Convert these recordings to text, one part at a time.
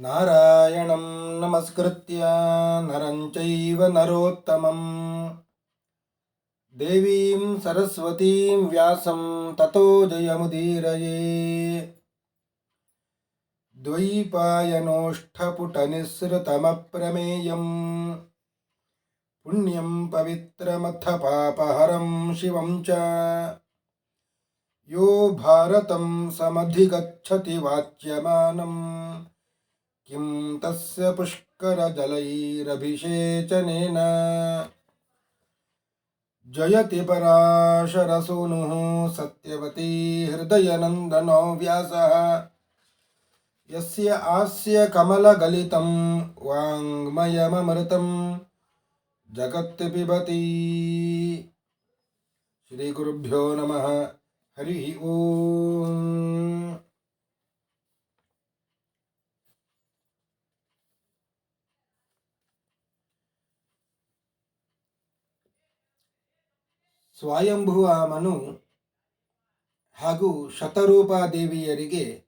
नारायणं नमस्कृत्य नरं चैव नरोत्तमं देवीं सरस्वतीं व्यासं ततो जयमुदीरये। द्वैपायनोष्ठपुटनिःसृतमप्रमेयम्। पुण्यं पवित्रमथ पापहरं शिवं च। यो भारतं समधिगच्छति वाच्यमानम् किं तस्य पुष्करजलैरभिषेचनेन? जयति पराशरसूनुः सत्यवती हृदयनन्दनो व्यासः। यस्य आस्य कमलगलितं वाङ्मयममृतं जगत् पिबति। श्रीगुरुभ्यो नमः। हरिः ओम् ಸ್ವಯಂಭುವ ಮನು ಹಾಗೂ ಶತರೂಪಾ ದೇವಿಯರಿಗೆ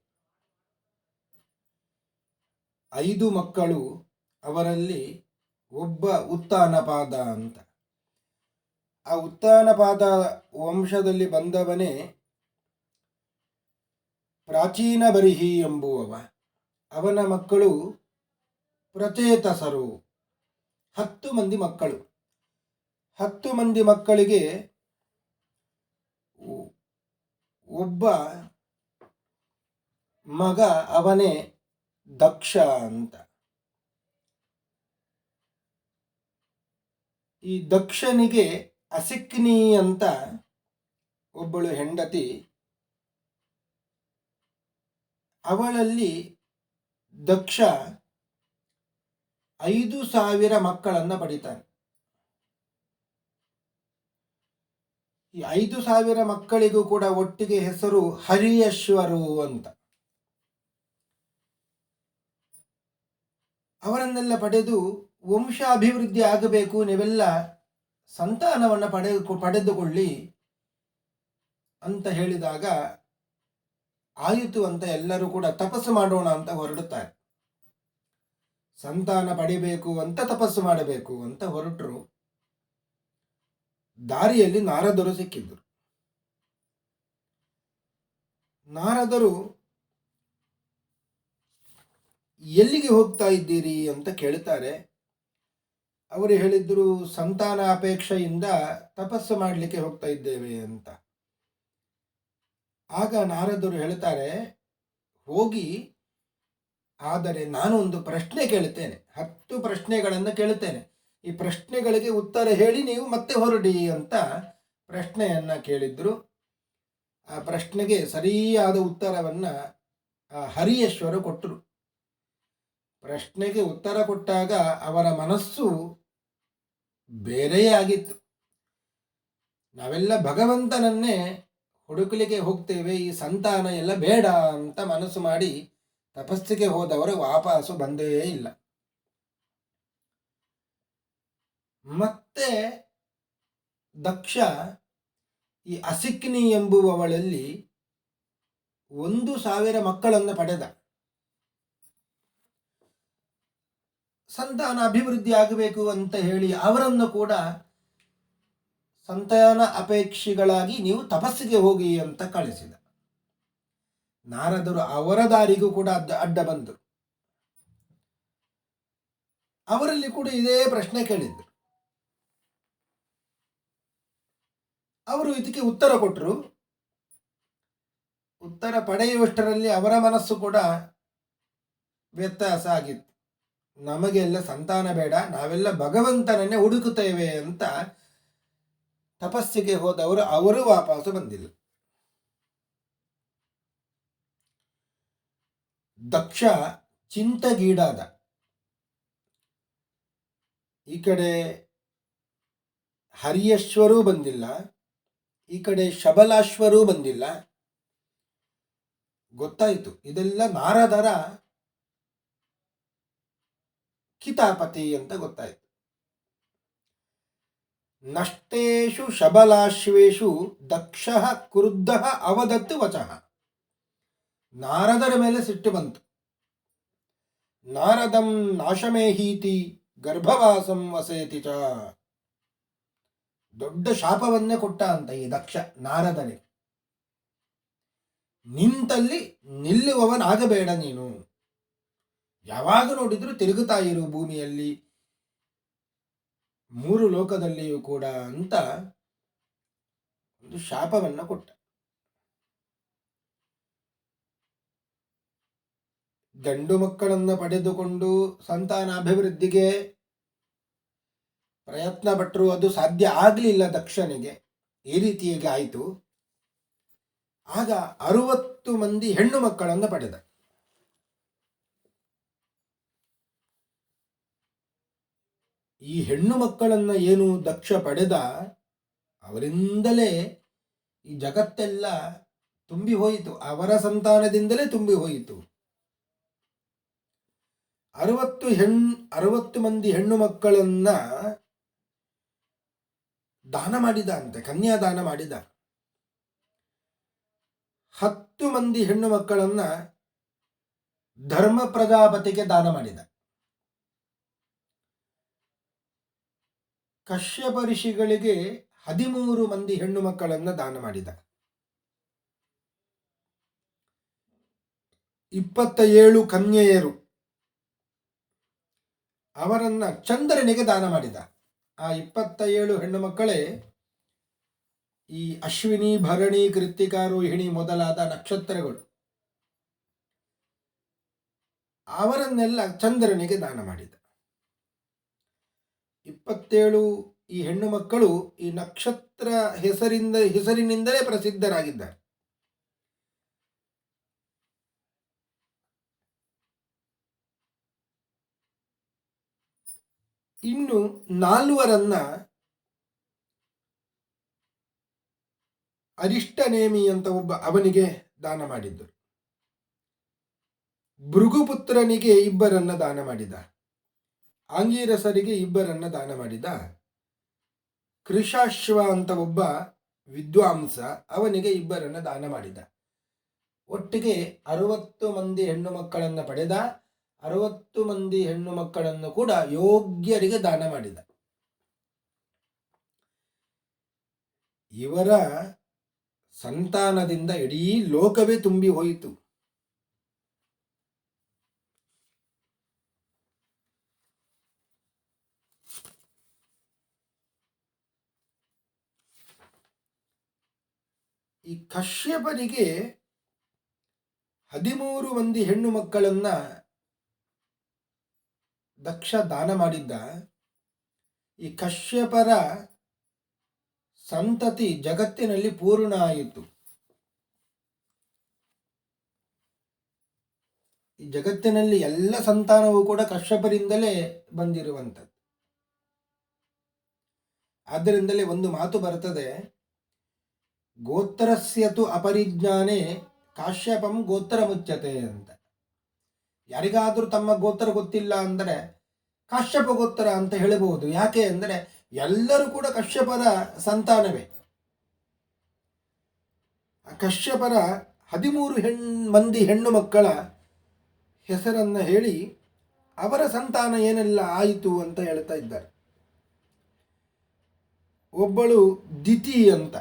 ಐದು ಮಕ್ಕಳು, ಅವರಲ್ಲಿ ಒಬ್ಬ ಉತ್ತಾನಪಾದ ಅಂತ. ಆ ಉತ್ತಾನಪಾದ ವಂಶದಲ್ಲಿ ಬಂದವನೇ ಪ್ರಾಚೀನ ಬರಿಹಿ ಎಂಬುವವ. ಅವನ ಮಕ್ಕಳು ಪ್ರಚೇತಸರು. ಹತ್ತು ಮಂದಿ ಮಕ್ಕಳು. ಹತ್ತು ಮಂದಿ ಮಕ್ಕಳಿಗೆ ಒಬ್ಬ ಮಗ ಅವನೇ ದಕ್ಷ ಅಂತ. ಈ ದಕ್ಷನಿಗೆ ಅಸಿಕ್ನಿ ಅಂತ ಒಬ್ಬಳು ಹೆಂಡತಿ. ಅವಳಲ್ಲಿ ದಕ್ಷ ಐದು ಸಾವಿರ ಮಕ್ಕಳನ್ನು ಪಡಿತಾನೆ. ಈ ಐದು ಸಾವಿರ ಮಕ್ಕಳಿಗೂ ಕೂಡ ಒಟ್ಟಿಗೆ ಹೆಸರು ಹರಿಯಶ್ವರು ಅಂತ. ಅವರನ್ನೆಲ್ಲ ಪಡೆದು ವಂಶಾಭಿವೃದ್ಧಿ ಆಗಬೇಕು, ನೀವೆಲ್ಲ ಸಂತಾನವನ್ನು ಪಡೆದು, ಪಡೆದುಕೊಳ್ಳಿ ಅಂತ ಹೇಳಿದಾಗ ಆಯಿತು ಅಂತ ಎಲ್ಲರೂ ಕೂಡ ತಪಸ್ಸು ಮಾಡೋಣ ಅಂತ ಹೊರಡುತ್ತಾರೆ. ಸಂತಾನ ಪಡಿಬೇಕು ಅಂತ ತಪಸ್ಸು ಮಾಡಬೇಕು ಅಂತ ಹೊರಟರು. ದಾರಿಯಲ್ಲಿ ನಾರದರು ಸಿಕ್ಕಿದ್ರು ನಾರದರು, ಎಲ್ಲಿಗೆ ಹೋಗ್ತಾ ಇದ್ದೀರಿ? ಅಂತ ಕೇಳ್ತಾರೆ. ಅವರು ಹೇಳಿದ್ರು, ಸಂತಾನ ಅಪೇಕ್ಷೆಯಿಂದ ತಪಸ್ಸು ಮಾಡಲಿಕ್ಕೆ ಹೋಗ್ತಾ ಇದ್ದೇವೆ ಅಂತ. ಆಗ ನಾರದರು ಹೇಳ್ತಾರೆ, ಹೋಗಿ, ಆದರೆ ನಾನು ಒಂದು ಪ್ರಶ್ನೆ ಕೇಳ್ತೇನೆ ಹತ್ತು ಪ್ರಶ್ನೆಗಳನ್ನು ಕೇಳುತ್ತೇನೆ. ಈ ಪ್ರಶ್ನೆಗಳಿಗೆ ಉತ್ತರ ಹೇಳಿ ನೀವು ಮತ್ತೆ ಹೊರಡಿ ಅಂತ ಪ್ರಶ್ನೆಯನ್ನ ಕೇಳಿದ್ರು. ಆ ಪ್ರಶ್ನೆಗೆ ಸರಿಯಾದ ಉತ್ತರವನ್ನು ಹರಿಯೇಶ್ವರ ಕೊಟ್ಟರು ಪ್ರಶ್ನೆಗೆ ಉತ್ತರ ಕೊಟ್ಟಾಗ ಅವರ ಮನಸ್ಸು ಬೇರೆಯೇ ಆಗಿತ್ತು. ನಾವೆಲ್ಲ ಭಗವಂತನನ್ನೇ ಹುಡುಕಲಿಕ್ಕೆ ಹೋಗ್ತೇವೆ, ಈ ಸಂತಾನ ಎಲ್ಲ ಬೇಡ ಅಂತ ಮನಸ್ಸು ಮಾಡಿ ತಪಸ್ಸಿಗೆ ಹೋದವರು ವಾಪಸ್ಸು ಬಂದೇ ಇಲ್ಲ. ಮತ್ತೆ ದಕ್ಷ ಈ ಅಸಿಕ್ನಿ ಎಂಬುವವಳಲ್ಲಿ ಒಂದು ಸಾವಿರ ಮಕ್ಕಳನ್ನು ಪಡೆದ. ಸಂತಾನ ಅಭಿವೃದ್ಧಿ ಆಗಬೇಕು ಅಂತ ಹೇಳಿ ಅವರನ್ನು ಕೂಡ ಸಂತಾನ ಅಪೇಕ್ಷಿಗಳಾಗಿ ನೀವು ತಪಸ್ಸಿಗೆ ಹೋಗಿ ಅಂತ ಕಳಿಸಿದ. ನಾರದರು ಅವರ ದಾರಿಗೂ ಕೂಡ ಅಡ್ಡ ಅಡ್ಡ ಬಂದರು ಅವರಲ್ಲಿ ಕೂಡ ಇದೇ ಪ್ರಶ್ನೆ ಕೇಳಿದ್ರು ಅವರು ಇದಕ್ಕೆ ಉತ್ತರ ಕೊಟ್ಟರು ಉತ್ತರ ಪಡೆಯುವಷ್ಟರಲ್ಲಿ ಅವರ ಮನಸ್ಸು ಕೂಡ ವ್ಯತ್ಯಾಸ ಆಗಿತ್ತು. ನಮಗೆಲ್ಲ ಸಂತಾನ ಬೇಡ, ನಾವೆಲ್ಲ ಭಗವಂತನನ್ನೇ ಹುಡುಕುತ್ತೇವೆ ಅಂತ ತಪಸ್ಸಿಗೆ ಹೋದವರು ಅವರು ವಾಪಸ್ಸು ಬಂದಿಲ್ಲ. ದಕ್ಷ ಚಿಂತಗೀಡಾದ. ಈ ಕಡೆ ಹರಿಯಶ್ವರೂ ಬಂದಿಲ್ಲ. ಈ ಕಡೆ ಶಬಲಾಶ್ವರೂ ಬಂದಿಲ್ಲ. ಗೊತ್ತಾಯಿತು. ಇದೆಲ್ಲ ನಾರದರ ಕಿತಾಪತಿ ಅಂತ ಗೊತ್ತಾಯಿತು. ನಷ್ಟೇಶು ಶಬಲಾಶ್ವೇಷು ದಕ್ಷ ಕ್ರುದ್ಧ ಅವದತ್ತು ವಚಃ. ನಾರದರ ಮೇಲೆ ಸಿಟ್ಟು ಬಂತು. ನಾರದಂ ನಾಶಮೇಹೀತಿ ಗರ್ಭವಾಸಂ ವಸೇತಿ ಚ. ದೊಡ್ಡ ಶಾಪವನ್ನೇ ಕೊಟ್ಟ ಅಂತ ಈ ದಕ್ಷ ನಾರದನೆ. ನಿಂತಲ್ಲಿ ನಿಲ್ಲುವವನಾಗಬೇಡ ನೀನು. ಯಾವಾಗ ನೋಡಿದ್ರು ತಿರುಗುತ್ತಾ ಇರು ಭೂಮಿಯಲ್ಲಿ. ಮೂರು ಲೋಕದಲ್ಲಿಯೂ ಕೂಡ ಅಂತ ಒಂದು ಶಾಪವನ್ನ ಕೊಟ್ಟ. ಗಂಡು ಮಕ್ಕಳನ್ನು ಪಡೆದುಕೊಂಡು ಸಂತಾನಾಭಿವೃದ್ಧಿಗೆ ಪ್ರಯತ್ನ ಪಟ್ಟರು ಅದು ಸಾಧ್ಯ ಆಗಲಿಲ್ಲ ದಕ್ಷನಿಗೆ. ಈ ರೀತಿಯಾಗಿ ಆಯಿತು. ಆಗ ಅರುವತ್ತು ಮಂದಿ ಹೆಣ್ಣು ಮಕ್ಕಳನ್ನು ಪಡೆದ. ಈ ಹೆಣ್ಣು ಮಕ್ಕಳನ್ನ ಏನು ದಕ್ಷ ಪಡೆದ? ಅವರಿಂದಲೇ ಈ ಜಗತ್ತೆಲ್ಲ ತುಂಬಿ ಹೋಯಿತು. ಅವರ ಸಂತಾನದಿಂದಲೇ ತುಂಬಿ ಹೋಯಿತು. ಅರವತ್ತು ಹೆಣ್, ಅರವತ್ತು ಮಂದಿ ಹೆಣ್ಣು ಮಕ್ಕಳನ್ನ ದಾನ ಮಾಡಿದ ಅಂತೆ ಕನ್ಯಾದಾನ ಮಾಡಿದ ಹತ್ತು ಮಂದಿ ಹೆಣ್ಣು ಮಕ್ಕಳನ್ನ ಧರ್ಮ ಪ್ರಜಾಪತಿಗೆ ದಾನ ಮಾಡಿದ ಕಶ್ಯಪ ಋಷಿಗಳಿಗೆ ಹದಿಮೂರು ಮಂದಿ ಹೆಣ್ಣು ಮಕ್ಕಳನ್ನ ದಾನ ಮಾಡಿದ ಇಪ್ಪತ್ತ ಏಳು ಕನ್ಯೆಯರು ಅವರನ್ನ ಚಂದ್ರನಿಗೆ ದಾನ ಮಾಡಿದ ಆ ಇಪ್ಪತ್ತ ಏಳು ಹೆಣ್ಣು ಮಕ್ಕಳೇ, ಈ ಅಶ್ವಿನಿ, ಭರಣಿ, ಕೃತ್ತಿಕಾ, ರೋಹಿಣಿ ಮೊದಲಾದ ನಕ್ಷತ್ರಗಳು ಅವರನ್ನೆಲ್ಲ ಚಂದ್ರನಿಗೆ ದಾನ ಮಾಡಿದ. ಇಪ್ಪತ್ತೇಳು ಈ ಹೆಣ್ಣು ಮಕ್ಕಳು ಈ ನಕ್ಷತ್ರ ಹೆಸರಿಂದ, ಹೆಸರಿನಿಂದಲೇ ಪ್ರಸಿದ್ಧರಾಗಿದ್ದಾರೆ. ಇನ್ನು ನಾಲ್ವರನ್ನ ಅರಿಷ್ಟನೇಮಿ ಅಂತ ಒಬ್ಬ ಅವನಿಗೆ ದಾನ ಮಾಡಿದ್ದರು ಭೃಗುಪುತ್ರನಿಗೆ ಇಬ್ಬರನ್ನ ದಾನ ಮಾಡಿದ. ಆಂಗೀರಸರಿಗೆ ಇಬ್ಬರನ್ನ ದಾನ ಮಾಡಿದ. ಕೃಷಾಶ್ವ ಅಂತ ಒಬ್ಬ ವಿದ್ವಾಂಸ ಅವನಿಗೆ ಇಬ್ಬರನ್ನ ದಾನ ಮಾಡಿದ. ಒಟ್ಟಿಗೆ ಅರವತ್ತು ಮಂದಿ ಹೆಣ್ಣು ಮಕ್ಕಳನ್ನು ಪಡೆದ. ಅರವತ್ತು ಮಂದಿ ಹೆಣ್ಣು ಮಕ್ಕಳನ್ನು ಕೂಡ ಯೋಗ್ಯರಿಗೆ ದಾನ ಮಾಡಿದ. ಇವರ ಸಂತಾನದಿಂದ ಇಡೀ ಲೋಕವೇ ತುಂಬಿ ಹೋಯಿತು. ಈ ಕಶ್ಯಪರಿಗೆ ಹದಿಮೂರು ಮಂದಿ ಹೆಣ್ಣು ಮಕ್ಕಳನ್ನ ದಕ್ಷ ದಾನ ಮಾಡಿದ್ದ. ಈ ಕಶ್ಯಪರ ಸಂತತಿ ಜಗತ್ತಿನಲ್ಲಿ ಪೂರ್ಣ ಆಯಿತು ಈ ಜಗತ್ತಿನಲ್ಲಿ ಎಲ್ಲ ಸಂತಾನವೂ ಕೂಡ ಕಶ್ಯಪರಿಂದಲೇ ಬಂದಿರುವಂಥದ್ದು. ಆದ್ದರಿಂದಲೇ ಒಂದು ಮಾತು ಬರ್ತದೆ. ಗೋತ್ರಸ್ಯತು ಅಪರಿಜ್ಞಾನೇ ಕಾಶ್ಯಪಂ ಗೋತ್ರ ಮುಚ್ಚತೆ ಅಂತ. ಯಾರಿಗಾದರೂ ತಮ್ಮ ಗೋತ್ರ ಗೊತ್ತಿಲ್ಲ ಅಂದರೆ ಕಶ್ಯಪ ಗೋತ್ರ ಅಂತ ಹೇಳಬಹುದು. ಯಾಕೆ ಅಂದರೆ ಎಲ್ಲರೂ ಕೂಡ ಕಶ್ಯಪರ ಸಂತಾನವೇ. ಕಶ್ಯಪರ ಹದಿಮೂರು ಹೆಣ್, ಮಂದಿ ಹೆಣ್ಣು ಮಕ್ಕಳ ಹೆಸರನ್ನು ಹೇಳಿ ಅವರ ಸಂತಾನ ಏನೆಲ್ಲ ಆಯಿತು ಅಂತ ಹೇಳ್ತಾ ಇದ್ದಾರೆ. ಒಬ್ಬಳು ದಿತಿ ಅಂತ.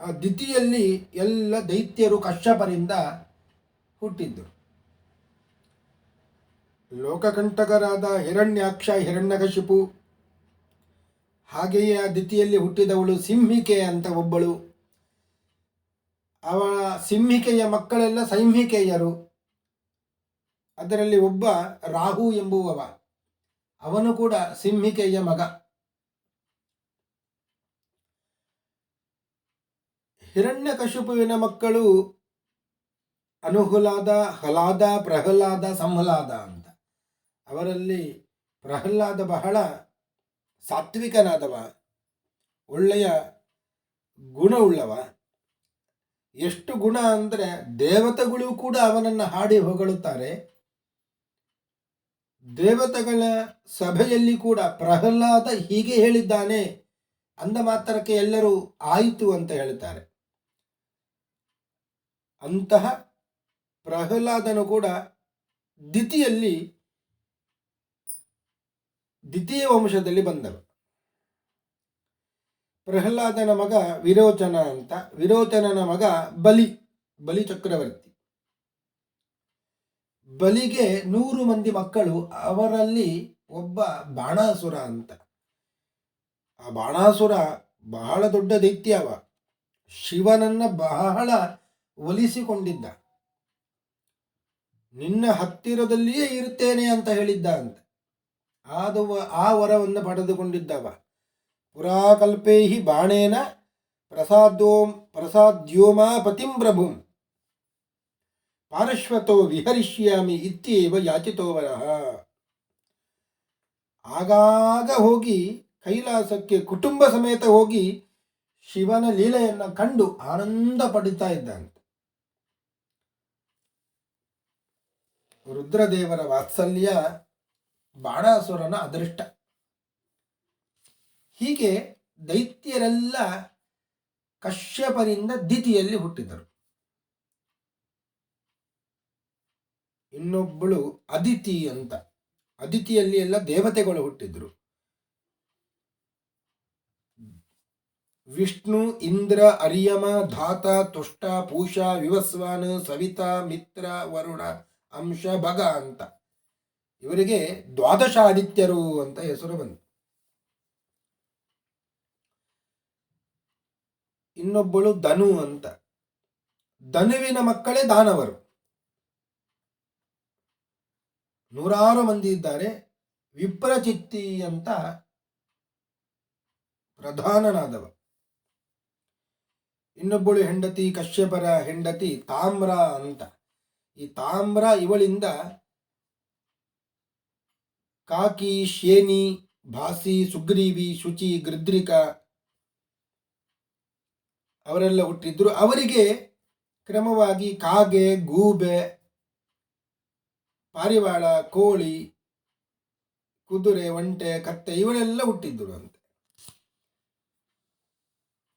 ಆ ದಿತಿಯಲ್ಲಿ ಎಲ್ಲ ದೈತ್ಯರು ಕಶ್ಯಪರಿಂದ ಹುಟ್ಟಿದ್ದರು ಲೋಕಕಂಟಕರಾದ ಹಿರಣ್ಯಾಕ್ಷ ಹಿರಣ್ಯಕಶಿಪು. ಹಾಗೆಯೇ ಆ ದಿತಿಯಲ್ಲಿ ಹುಟ್ಟಿದವಳು ಸಿಂಹಿಕೆ ಅಂತ ಒಬ್ಬಳು. ಅವಳ ಸಿಂಹಿಕೆಯ ಮಕ್ಕಳೆಲ್ಲ ಸೈಂಹಿಕೆಯರು. ಅದರಲ್ಲಿ ಒಬ್ಬ ರಾಹು ಎಂಬುವವ. ಅವನು ಕೂಡ ಸಿಂಹಿಕೆಯ ಮಗ. ಹಿರಣ್ಯಕಶಿಪುವಿನ ಮಕ್ಕಳು ಅನುಹುಲಾದ, ಹಲಾದ, ಪ್ರಹ್ಲಾದ, ಸಂಹ್ಲಾದ. ಅವರಲ್ಲಿ ಪ್ರಹ್ಲಾದ ಬಹಳ ಸಾತ್ವಿಕನಾದವ, ಒಳ್ಳೆಯ ಗುಣವುಳ್ಳವ ಎಷ್ಟು ಗುಣ ಅಂದರೆ ದೇವತೆಗಳು ಕೂಡ ಅವನನ್ನು ಹಾಡಿ ಹೊಗಳುತ್ತಾರೆ. ದೇವತೆಗಳ ಸಭೆಯಲ್ಲಿ ಕೂಡ ಪ್ರಹ್ಲಾದ ಹೀಗೆ ಹೇಳಿದ್ದಾನೆ ಅಂದ ಮಾತ್ರಕ್ಕೆ ಎಲ್ಲರೂ ಆಯಿತು ಅಂತ ಹೇಳ್ತಾರೆ. ಅಂತಹ ಪ್ರಹ್ಲಾದನು ಕೂಡ ದಿತಿಯಲ್ಲಿ ದ್ವಿತೀಯ ವಂಶದಲ್ಲಿ ಬಂದವ. ಪ್ರಹ್ಲಾದನ ಮಗ ವಿರೋಚನ ಅಂತ, ವಿರೋಚನನ ಮಗ ಬಲಿ ಬಲಿ ಚಕ್ರವರ್ತಿ. ಬಲಿಗೆ ನೂರು ಮಂದಿ ಮಕ್ಕಳು, ಅವರಲ್ಲಿ ಒಬ್ಬ ಬಾಣಾಸುರ ಅಂತ. ಆ ಬಾಣಾಸುರ ಬಹಳ ದೊಡ್ಡ ದೈತ್ಯವ ಶಿವನನ್ನ ಬಹಳ ಒಲಿಸಿಕೊಂಡಿದ್ದ. ನಿನ್ನ ಹತ್ತಿರದಲ್ಲಿಯೇ ಇರುತ್ತೇನೆ ಅಂತ ಹೇಳಿದ್ದ ಅಂತ. ಆದ ಆ ವರವನ್ನು ಪಡೆದುಕೊಂಡಿದ್ದವ. ಪುರಾಕಲ್ಪೇಹಿ ಬಾಣೇನ ಪ್ರಸಾದ್ಯೋಂ ಪ್ರಸಾದ್ಯೋಮಾ ಪತಿಂ ಪ್ರಭುಂ. ಪಾರಶ್ವತೋ ವಿಹರಿಷ್ಯಾಮಿ ಇತ್ಯೇವ ಯಾಚಿತೋವರಃ ಆಗಾಗ ಹೋಗಿ ಕೈಲಾಸಕ್ಕೆ ಕುಟುಂಬ ಸಮೇತ ಹೋಗಿ ಶಿವನ ಲೀಲೆಯನ್ನು ಕಂಡು ಆನಂದ ಪಡಿತಾ ಇದ್ದಂತೆ. ರುದ್ರದೇವರ ವಾತ್ಸಲ್ಯ ಬಾಣಾಸುರನ ಅದೃಷ್ಟ. ಹೀಗೆ ದೈತ್ಯರೆಲ್ಲ ಕಶ್ಯಪರಿಂದ ದಿತಿಯಲ್ಲಿ ಹುಟ್ಟಿದರು. ಇನ್ನೊಬ್ಬಳು ಅದಿತಿ ಅಂತ. ಅದಿತಿಯಲ್ಲಿ ಎಲ್ಲ ದೇವತೆಗಳು ಹುಟ್ಟಿದ್ರು. ವಿಷ್ಣು, ಇಂದ್ರ, ಅರಿಯಮ, ಧಾತ, ತುಷ್ಟ ಪೂಷ ವಿವಸ್ವಾನ, ಸವಿತಾ, ಮಿತ್ರ, ವರುಣ, ಅಂಶ, ಭಗ ಅಂತ. ಇವರಿಗೆ ದ್ವಾದಶ ಆದಿತ್ಯರು ಅಂತ ಹೆಸರು ಬಂತು. ಇನ್ನೊಬ್ಬಳು ಧನು ಅಂತ. ಧನುವಿನ ಮಕ್ಕಳೇ ದಾನವರು. ನೂರಾರು ಮಂದಿ ಇದ್ದಾರೆ. ವಿಪ್ರಚಿತ್ತಿ ಅಂತ ಪ್ರಧಾನನಾದವ. ಇನ್ನೊಬ್ಬಳು ಹೆಂಡತಿ ಕಶ್ಯಪರ ಹೆಂಡತಿ ತಾಮ್ರ ಅಂತ. ಈ ತಾಮ್ರ ಇವಳಿಂದ ಕಾಕಿ, ಶೇನಿ, ಭಾಸಿ, ಸುಗ್ರೀವಿ, ಶುಚಿ, ಗೃದ್ರಿಕ ಅವರೆಲ್ಲ ಹುಟ್ಟಿದ್ರು. ಅವರಿಗೆ ಕ್ರಮವಾಗಿ ಕಾಗೆ, ಗೂಬೆ, ಪಾರಿವಾಳ, ಕೋಳಿ, ಕುದುರೆ, ಒಂಟೆ, ಕತ್ತೆ ಇವಳೆಲ್ಲ ಹುಟ್ಟಿದ್ರು ಅಂತ.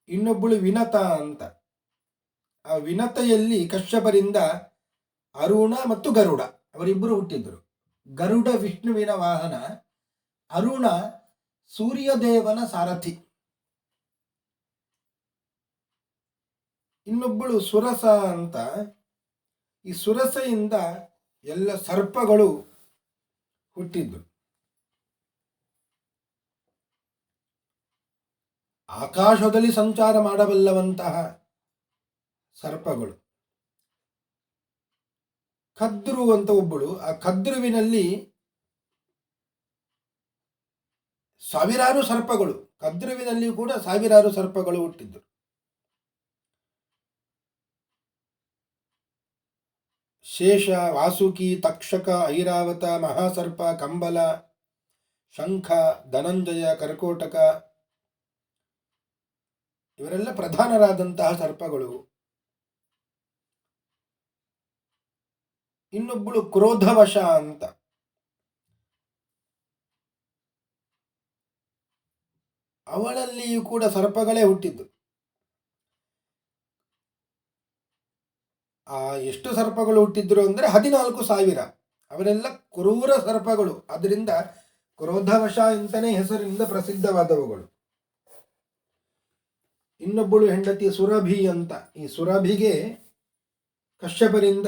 ಇನ್ನೊಬ್ಬಳು ವಿನತ ಅಂತ. ಆ ವಿನತೆಯಲ್ಲಿ ಕಶ್ಯಪರಿಂದ ಅರುಣ ಮತ್ತು ಗರುಡ ಅವರಿಬ್ಬರು ಹುಟ್ಟಿದ್ರು. ಗರುಡ ವಿಷ್ಣುವಿನ ವಾಹನ, ಅರುಣ ಸೂರ್ಯದೇವನ ಸಾರಥಿ. ಇನ್ನೊಬ್ಬಳು ಸುರಸ ಅಂತ. ಈ ಸುರಸೆಯಿಂದ ಎಲ್ಲ ಸರ್ಪಗಳು ಹುಟ್ಟಿದ್ದು. ಆಕಾಶದಲ್ಲಿ ಸಂಚಾರ ಮಾಡಬಲ್ಲವಂತಹ ಸರ್ಪಗಳು. ಕದ್ರು ಅಂತ ಒಬ್ಬಳು. ಆ ಕದ್ರುವಿನಲ್ಲಿ ಸಾವಿರಾರು ಸರ್ಪಗಳು. ಕದ್ರುವಿನಲ್ಲಿ ಕೂಡ ಸಾವಿರಾರು ಸರ್ಪಗಳು ಹುಟ್ಟಿದ್ದರು ಶೇಷ, ವಾಸುಕಿ, ತಕ್ಷಕ, ಐರಾವತ, ಮಹಾಸರ್ಪ, ಕಂಬಲ, ಶಂಖ, ಧನಂಜಯ, ಕರ್ಕೋಟಕ. ಇವರೆಲ್ಲ ಪ್ರಧಾನರಾದಂತಹ ಸರ್ಪಗಳು. ಇನ್ನೊಬ್ಬಳು ಕ್ರೋಧವಶ ಅಂತ. ಅವಳಲ್ಲಿಯೂ ಕೂಡ ಸರ್ಪಗಳೇ ಹುಟ್ಟಿದ್ದು. ಆ ಎಷ್ಟು ಸರ್ಪಗಳು ಹುಟ್ಟಿದ್ರು ಅಂದರೆ ಹದಿನಾಲ್ಕು ಸಾವಿರ. ಅವರೆಲ್ಲ ಕ್ರೂರ ಸರ್ಪಗಳು. ಅದರಿಂದ ಕ್ರೋಧವಶ ಅಂತಲೇ ಹೆಸರಿನಿಂದ ಪ್ರಸಿದ್ಧವಾದವುಗಳು. ಇನ್ನೊಬ್ಬಳು ಹೆಂಡತಿ ಸುರಭಿ ಅಂತ. ಈ ಸುರಭಿಗೆ ಕಶ್ಯಪರಿಂದ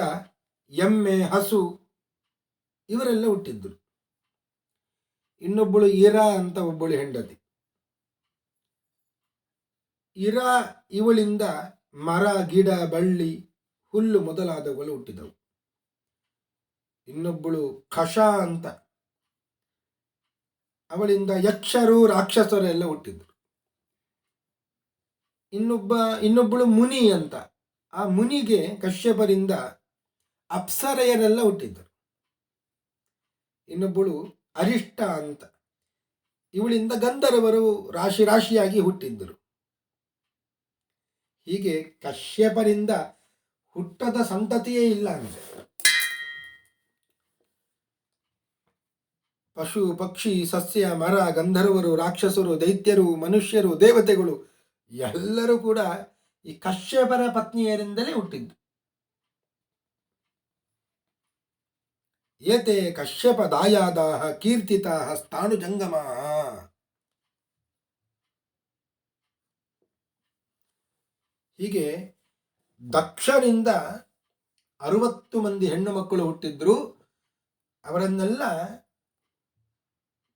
ಎಮ್ಮೆ, ಹಸು ಇವರೆಲ್ಲ ಹುಟ್ಟಿದ್ರು. ಇನ್ನೊಬ್ಬಳು ಇರಾ ಅಂತ ಒಬ್ಬಳು ಹೆಂಡತಿ. ಇರಾ ಇವಳಿಂದ ಮರ, ಗಿಡ, ಬಳ್ಳಿ, ಹುಲ್ಲು ಮೊದಲಾದವುಗಳು ಹುಟ್ಟಿದವು. ಇನ್ನೊಬ್ಬಳು ಖಷ ಅಂತ. ಅವಳಿಂದ ಯಕ್ಷರು, ರಾಕ್ಷಸರು ಎಲ್ಲ ಹುಟ್ಟಿದ್ರು. ಇನ್ನೊಬ್ಬ, ಇನ್ನೊಬ್ಬಳು ಮುನಿ ಅಂತ. ಆ ಮುನಿಗೆ ಕಶ್ಯಪರಿಂದ ಅಪ್ಸರೆಯರೆಲ್ಲ ಹುಟ್ಟಿದ್ದರು. ಇನ್ನೊಬ್ಬಳು ಅರಿಷ್ಟ ಅಂತ. ಇವಳಿಂದ ಗಂಧರ್ವರು ರಾಶಿ ರಾಶಿಯಾಗಿ ಹುಟ್ಟಿದ್ದರು. ಹೀಗೆ ಕಶ್ಯಪರಿಂದ ಹುಟ್ಟದ ಸಂತತಿಯೇ ಇಲ್ಲ ಅಂದರೆ ಪಶು, ಪಕ್ಷಿ, ಸಸ್ಯ, ಮರ, ಗಂಧರ್ವರು, ರಾಕ್ಷಸರು, ದೈತ್ಯರು, ಮನುಷ್ಯರು, ದೇವತೆಗಳು ಎಲ್ಲರೂ ಕೂಡ ಈ ಕಶ್ಯಪರ ಪತ್ನಿಯರಿಂದಲೇ ಹುಟ್ಟಿದ್ದು. ಏತೆ ಕೀರ್ತಿತ ಸ್ಥಾಣು ಜಂಗಮ ಹೀಗೆ ದಕ್ಷರಿಂದ ಅರುವತ್ತು ಮಂದಿ ಹೆಣ್ಣು ಮಕ್ಕಳು ಹುಟ್ಟಿದ್ರು. ಅವರನ್ನೆಲ್ಲ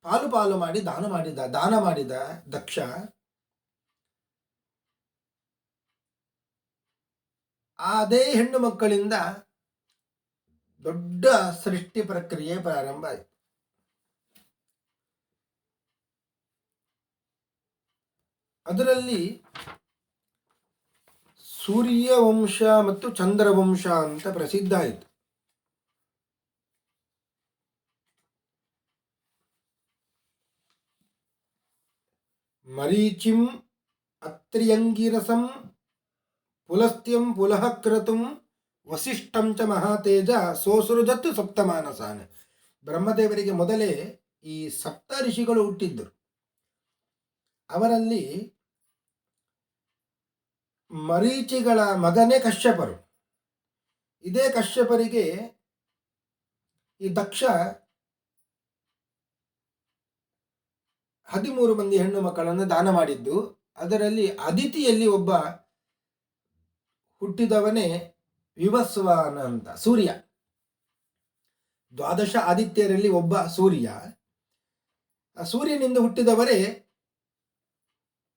ಪಾಲು ಪಾಲು ಮಾಡಿ ದಾನ ಮಾಡಿದ ದಾನ ಮಾಡಿದ ದಕ್ಷ. ಅದೇ ಹೆಣ್ಣು ಮಕ್ಕಳಿಂದ ದೊಡ್ಡ ಸೃಷ್ಟಿ ಪ್ರಕ್ರಿಯೆ ಪ್ರಾರಂಭ ಆಯಿತು. ಅದರಲ್ಲಿ ಸೂರ್ಯ ವಂಶ ಮತ್ತು ಚಂದ್ರವಂಶ ಅಂತ ಪ್ರಸಿದ್ಧ ಆಯಿತು. ಮರೀಚಿಂ ಅತ್ರಿಯಂಗಿರಸಂ ಪುಲಸ್ತ್ಯಂ ಪುಲಃ ವಸಿಷ್ಠಂ ಚ ಮಹಾತೇಜ ಸೋಸುರುದತ್ತು ಸಪ್ತಮಾನಸಾನ. ಬ್ರಹ್ಮದೇವರಿಗೆ ಮೊದಲೇ ಈ ಸಪ್ತ ಋಷಿಗಳು ಹುಟ್ಟಿದ್ದರು. ಅವರಲ್ಲಿ ಮರೀಚಿಗಳ ಮಗನೇ ಕಶ್ಯಪರು. ಇದೇ ಕಶ್ಯಪರಿಗೆ ಈ ದಕ್ಷ ಹದಿಮೂರು ಮಂದಿ ಹೆಣ್ಣು ಮಕ್ಕಳನ್ನು ದಾನ ಮಾಡಿದ್ದು. ಅದರಲ್ಲಿ ಅದಿತಿಯಲ್ಲಿ ಒಬ್ಬ ಹುಟ್ಟಿದವನೇ ವಿವಸ್ವಾನ ಅಂತ ಸೂರ್ಯ. ದ್ವಾದಶ ಆದಿತ್ಯರಲ್ಲಿ ಒಬ್ಬ ಸೂರ್ಯ. ಆ ಸೂರ್ಯನಿಂದ ಹುಟ್ಟಿದವರೇ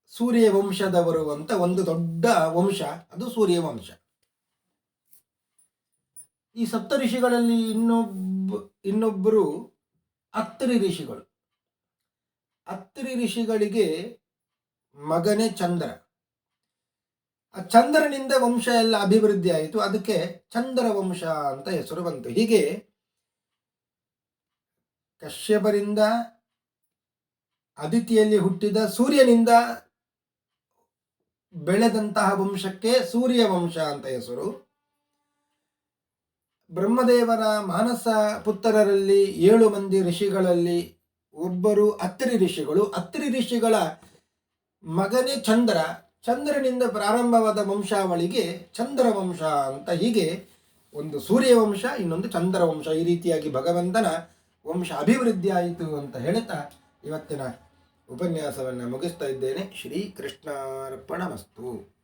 ಸೂರ್ಯ ವಂಶದವರು ಅಂತ ಒಂದು ದೊಡ್ಡ ವಂಶ. ಅದು ಸೂರ್ಯ ವಂಶ ಈ ಸಪ್ತ ಋಷಿಗಳಲ್ಲಿ ಇನ್ನೊಬ್ಬ, ಇನ್ನೊಬ್ಬರು ಅತ್ರಿ ಋಷಿಗಳು. ಅತ್ರಿ ಋಷಿಗಳಿಗೆ ಮಗನೇ ಚಂದ್ರ. ಆ ಚಂದ್ರನಿಂದ ವಂಶ ಎಲ್ಲ ಅಭಿವೃದ್ಧಿ ಆಯಿತು. ಅದಕ್ಕೆ ಚಂದ್ರ ವಂಶ ಅಂತ ಹೆಸರು ಬಂತು. ಹೀಗೆ ಕಶ್ಯಪರಿಂದ ಅದಿತಿಯಲ್ಲಿ ಹುಟ್ಟಿದ ಸೂರ್ಯನಿಂದ ಬೆಳೆದಂತಹ ವಂಶಕ್ಕೆ ಸೂರ್ಯ ವಂಶ ಅಂತ ಹೆಸರು. ಬ್ರಹ್ಮದೇವರ ಮಾನಸ ಪುತ್ರರಲ್ಲಿ ಏಳು ಮಂದಿ ಋಷಿಗಳಲ್ಲಿ ಒಬ್ಬರು ಅತ್ರಿ ಋಷಿಗಳು. ಅತ್ರಿ ಋಷಿಗಳ ಮಗನೇ ಚಂದ್ರ. ಚಂದ್ರನಿಂದ ಪ್ರಾರಂಭವಾದ ವಂಶಾವಳಿಗೆ ಚಂದ್ರ ವಂಶ ಅಂತ ಹೀಗೆ ಒಂದು ಸೂರ್ಯ ವಂಶ ಇನ್ನೊಂದು ಚಂದ್ರ ವಂಶ ಈ ರೀತಿಯಾಗಿ ಭಗವಂತನ ವಂಶ ಅಭಿವೃದ್ಧಿ ಆಯಿತು ಅಂತ ಹೇಳ್ತಾ ಇವತ್ತಿನ ಉಪನ್ಯಾಸವನ್ನು ಮುಗಿಸ್ತಾ ಇದ್ದೇನೆ. ಶ್ರೀ ಕೃಷ್ಣಾರ್ಪಣಮಸ್ತು